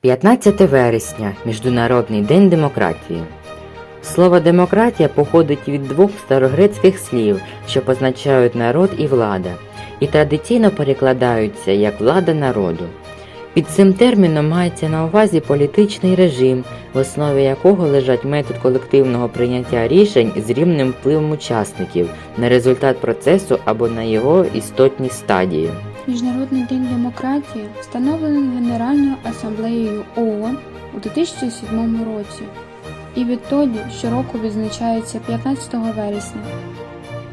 15 вересня Міжнародний день демократії. Слово демократія походить від двох старогрецьких слів, що позначають народ і влада, і традиційно перекладаються як влада народу. Під цим терміном мається на увазі політичний режим, в основі якого лежать метод колективного прийняття рішень з рівним впливом учасників на результат процесу або на його істотні стадії. Міжнародний день демократії встановлений Генеральною асамблеєю ООН у 2007 році і відтоді щороку відзначається 15 вересня.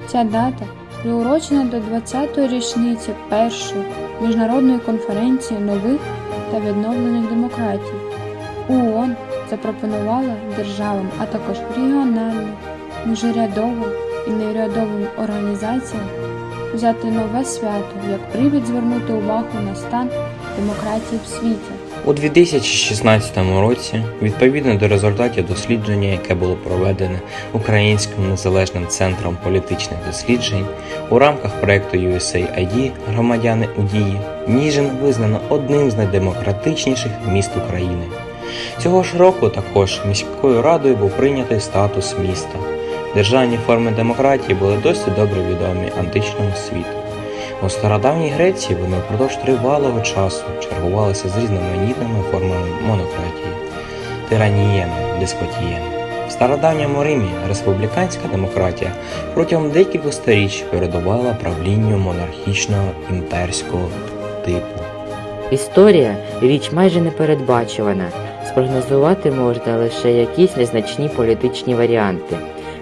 Ця дата приурочена до 20-ї річниці першої міжнародної конференції нових та відновлених демократій. ООН запропонувала державам, а також регіональним, міжурядовим і неурядовим організаціям взяти нове свято як привід звернути увагу на стан демократії в світі. У 2016 році, відповідно до результатів дослідження, яке було проведене Українським незалежним центром політичних досліджень у рамках проекту USAID Громадяни у дії, Ніжин визнано одним з найдемократичніших міст України. Цього ж року також міською радою був прийнятий статус міста. Державні форми демократії були досить добре відомі античному світу. У стародавній Греції вони впродовж тривалого часу чергувалися з різноманітними формами монократії, тираніями, деспотіями. В стародавньому Римі республіканська демократія протягом декількох сторіч передувала правлінню монархічного імперського типу. Історія річ майже непередбачувана. Спрогнозувати можна лише якісь незначні політичні варіанти.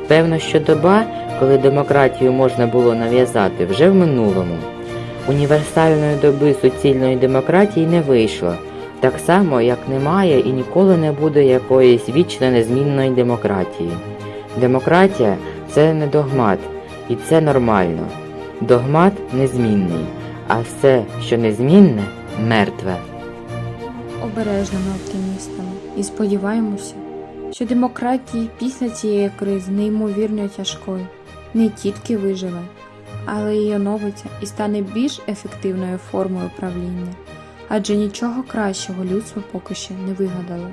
Певно, що доба, коли демократію можна було нав'язати, вже в минулому. Універсальної доби суцільної демократії не вийшло, так само, як немає і ніколи не буде якоїсь вічно незмінної демократії. Демократія це не догмат, і це нормально. Догмат незмінний, а все, що незмінне, мертве. Обережними оптимістами і сподіваємося, що демократії після цієї кризи неймовірно тяжкою не тільки виживе, але й оновиться і стане більш ефективною формою правління, адже нічого кращого людство поки що не вигадало.